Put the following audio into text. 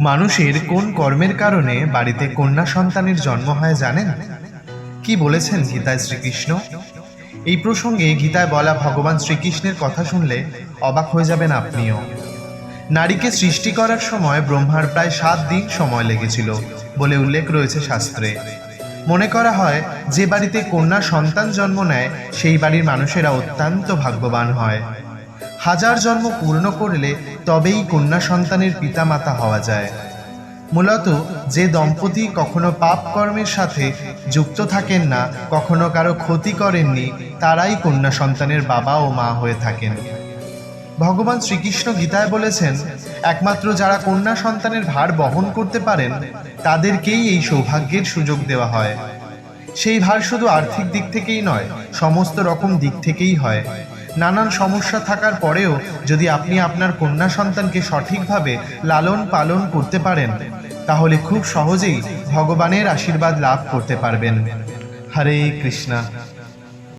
মানুষের কোন কর্মের কারণে বাড়িতে কন্যা সন্তানের জন্ম হয় জানেন? কি বলেছেন গীতায় শ্রীকৃষ্ণ? এই প্রসঙ্গে গীতায় বলা ভগবান শ্রীকৃষ্ণের কথা শুনলে অবাক হয়ে যাবেন আপনিও। নারীকে সৃষ্টি করার সময় ব্রহ্মার প্রায় সাত দিন সময় লেগেছিল বলে উল্লেখ রয়েছে শাস্ত্রে। মনে করা হয়, যে বাড়িতে কন্যা সন্তান জন্ম নেয়, সেই বাড়ির মানুষেরা অত্যন্ত ভাগ্যবান হয়। হাজার জন্ম পূর্ণ করলে তবেই কন্যা সন্তানের পিতামাতা হওয়া যায়। মূলত যে দম্পতি কখনো পাপ কর্মের সাথে যুক্ত থাকেন না, কখনো কারও ক্ষতি করেননি, তারাই কন্যা সন্তানের বাবা ও মা হয়ে থাকেন। ভগবান শ্রীকৃষ্ণ গীতায় বলেছেন, একমাত্র যারা কন্যা সন্তানের ভার বহন করতে পারেন, তাদেরকেই এই সৌভাগ্যের সুযোগ দেওয়া হয়। সেই ভার শুধু আর্থিক দিক থেকেই নয়, সমস্ত রকম দিক থেকেই হয়। নানান সমস্যা থাকার পরেও যদি আপনি আপনার কন্যা সন্তানকে সঠিকভাবে লালন পালন করতে পারেন, তাহলে খুব সহজেই ভগবানের আশীর্বাদ লাভ করতে পারবেন। হরে কৃষ্ণা।